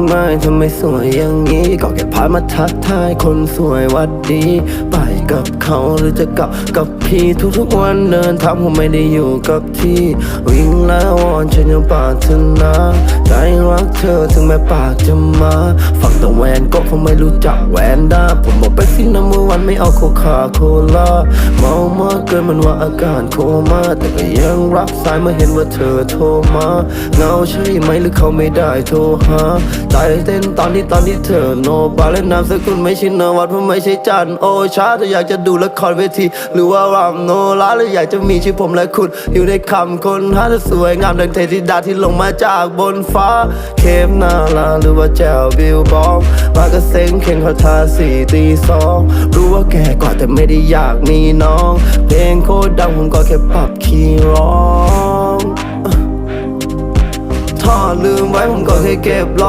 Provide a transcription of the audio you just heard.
ากมายทำไมสวยอย่างนี้ ก็แค่พามาทักทายคนสวยวัดดี ไปกับเขาหรือจะกลับกับพี่ทุกๆวันเดินทางผมไม่ได้อยู่กับที่ วิ่งแล้ววอนฉันยังปรารถนาใจรักเธอถึงแม้ปากจะมาฟังแต่แหวนก็คงไม่รู้จักแหวนดาผมบอกไปสินะเมื่อวันไม่เอาโคคาโคลาเมามากเกินมันว่าอาการโคม่าแต่ก็ยังรับสายเมื่อเห็นว่าเธอโทรมาเงาใช่ไหมหรือเขาไม่ได้โทรหาใจเต้นตอนที่ตอนที่เธอโนบาและนามสกุลไม่ใช่นวัดเพราะไม่ใช่จันโอชาถ้าอยากจะดูละครเวที หรือว่ารำโนราหรือยากจะมีชื่อผมและคุณ อยู่ในคำคนหาที่สวยงามดังเทธิดาที่ลงมาจากบนฟ้า เคมนาลาหรือว่าแจวบิวบองมากระเซ็งเข่งเขาทาสีตีสองรู้ว่าแก่กว่าแต่ไม่ได้อยากมีน้อง เพลงโคตรดังผมก็แค่ปรับคีย์ร้องถ้าลืมไว้ผมก็แค่เก็บรอ